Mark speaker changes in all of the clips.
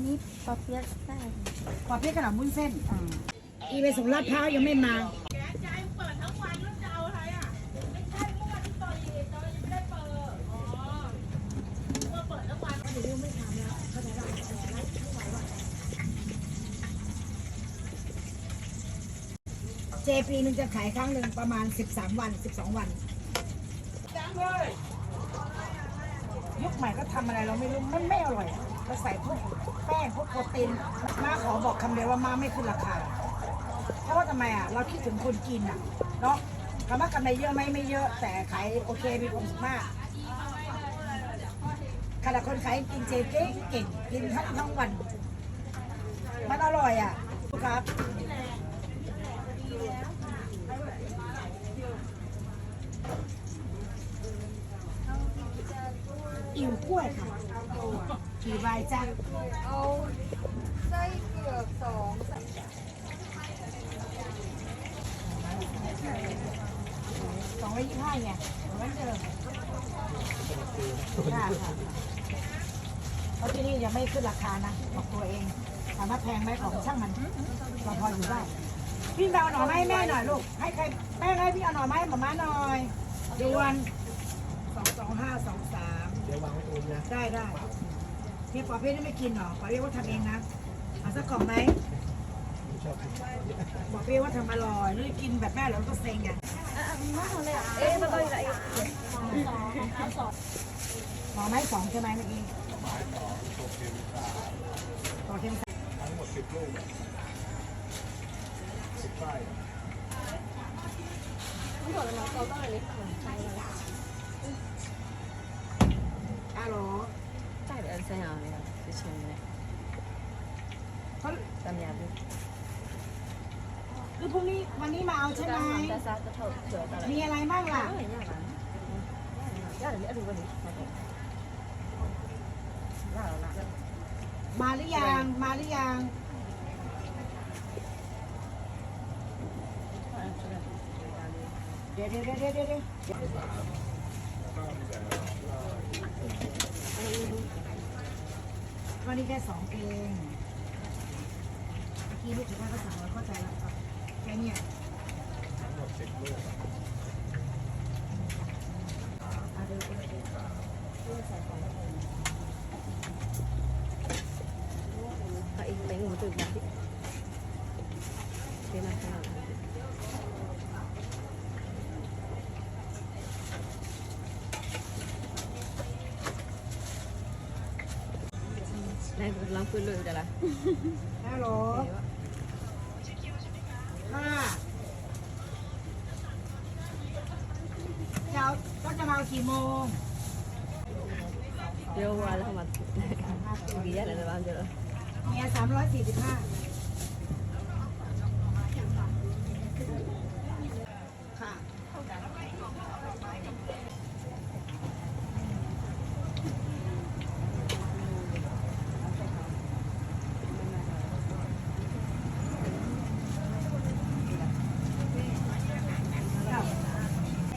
Speaker 1: นนี้ปอเปี๊ยะไส้
Speaker 2: ปอเปี๊ยะขนมวุ้นเส้นอ่าอีไปส่งลาดพร้าวยังไม่มา เจปีหนึ่งจะขายครั้งหนึ่งประมาณ 13 วัน 12 วัน ยุคใหม่ก็ทำอะไรเราไม่รู้ มันไม่อร่อยอะ เราใส่พวกแป้งพวกโปรตีนมาขอบอกคำเดียวว่ามาไม่ขึ้นราคาเพราะว่าทำไมอะเราคิดถึงคนกินอะเนาะคำว่ากำไรเยอะไหมไม่เยอะ แต่ขายโอเคมีความสุขมากขณะคนขายกินเจเก่งเก่งกินทั้งทั้งวัน มันอร่อยอะครับ กล้วยค่ะกี่ใบจ้า
Speaker 1: เอาไส้เผือกสอง
Speaker 2: สองร้อยยี่ห้าไงเหมือนเดิมค่ะค่ะเพราะที่นี่ยังไม่ขึ้นราคานะบอกตัวเองถามว่าแพงไหมของช่างมันเราพออยู่ได้พี่เอาหน่อไม้ให้แม่หน่อยลูก ให้ใครแม่ให้พี่เอาหน่อไม้ให้หมาม่าหน่อยดวนสองสองห้าสองสาม
Speaker 3: ไว้ตรงนี้นะ
Speaker 2: ได้ได้พี่ปอเพี่นี่ไม่กินหรอปอเพี่ว่าทำเองนะเอาสักกล่องไหม
Speaker 3: ผมชอบกิน
Speaker 2: บอกพี่ว่าทำอร่อยหรือกินแบบแม่เหรอก็เซ็งไง
Speaker 1: เอ๊ะมันก็อะไร
Speaker 2: หน่อไม้สองใช่ไหมเมื่อกี้ต่อเค็มใส่
Speaker 3: ทั้งหมดสิบลูกสิบป้าย
Speaker 1: ไม่บอกแล้วน้องเขาต้องอะไรนี่ใช่แล้ว
Speaker 2: ฮัลำ
Speaker 1: ยำด้วย
Speaker 2: คือพรุ่งนี้วันนี้มาเอาใช่ไหม
Speaker 1: แต่ซาจะเถอะเถอะอะไร
Speaker 2: มีอะไรบ้างล่ะ
Speaker 1: ไม่เห็นอย่างนั้นย่าเดี๋ยวดูวันนี้มาดูล่าแล้วนะ
Speaker 2: มาหรือยังมาหรือยัง เดี๋ยวเดี๋ยวเดี๋ยวเดี๋ยวเดี๋ยว วันนี้แค่สองเองเมื่อกี้ลูกถือว่าเขาสั่งเราเข้าใจแล้วครับแค่เนี้ย
Speaker 3: ทั้งหมดสิบลูก
Speaker 2: เอาดูเอาดู
Speaker 1: เขาอีกเป็นหมูตุ๋นแบบที่เป็นอะไร กันได้ลองคุยเลยเดี๋ยวละ
Speaker 2: ฮัลโหลค่ะจะเอาก็จะมาเอากี่โมง
Speaker 1: เดี๋ยววันแล้วมากี่อย่างเลยบ้างเดี๋ยว
Speaker 2: เนี่ยสามร้อยสี่สิบห้า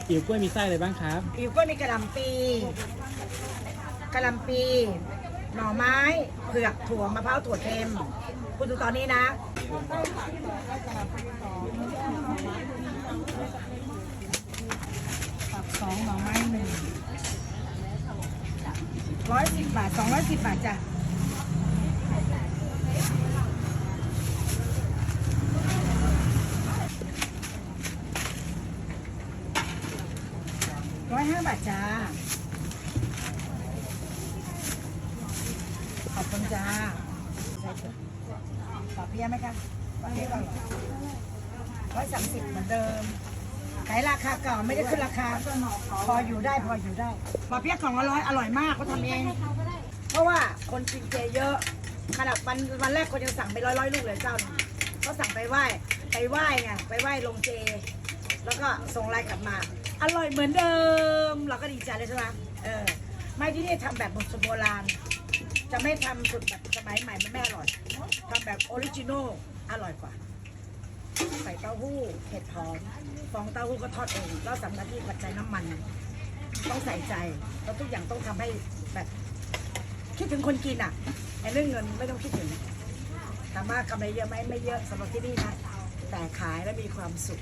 Speaker 4: อิ๋วกล้วยมีไส้อะไรบ้างครับ
Speaker 2: อิวก็มีกระหลำปีกระหลำปี หน่อไม้เผือกถั่วมะพร้าวถั่วเค็มคุณดูตอนนี้นะ ปักสองหน่อไม้หนึ่งร้อยสิบบาทสองร้อยสิบบาทจ้ะร้อยห้า บาทจ้า ขอบคุณจ้าปอบเพี้ยไหมคะปอบเพี้ยก่อนร้อยสามสิบเหมือนเดิม ขายราคาเก่าไม่ได้ขึ้นราคา พออยู่ได้พออยู่ได้ปอเปี๊ยะกล่องละร้อยอร่อยมากเขาทำเอง เพราะว่าคนกินเจเยอะ ขนาดวันวันแรกคนยังสั่งไปร้อยร้อยลูกเลยเจ้าหนึงเขาสั่งไปไหว้ไปไหว้ไงไปไหว้ลงเจ แล้วก็ส่งไลน์กลับมา อร่อยเหมือนเดิม เราก็ดีใจเลยใช่ไหมเออ ไม่ที่นี่ทำแบบบทโบราณ จะไม่ทำสุดแบบสมัยใหม่มันไม่อร่อยทำแบบออริจินอลอร่อยกว่า ใส่เต้าหู้เห็ดหอมฟองเต้าหู้ก็ทอดเองแล้วสำนักที่ปัจจัยน้ำมัน ต้องใส่ใจแล้วทุกอย่างต้องทำให้แบบคิดถึงคนกินอะไอ้เรื่องเงินไม่ต้องคิดถึงถามว่ากำไรเยอะไหมไม่เยอะสำหรับที่นี่นะแต่ขายแล้วมีความสุข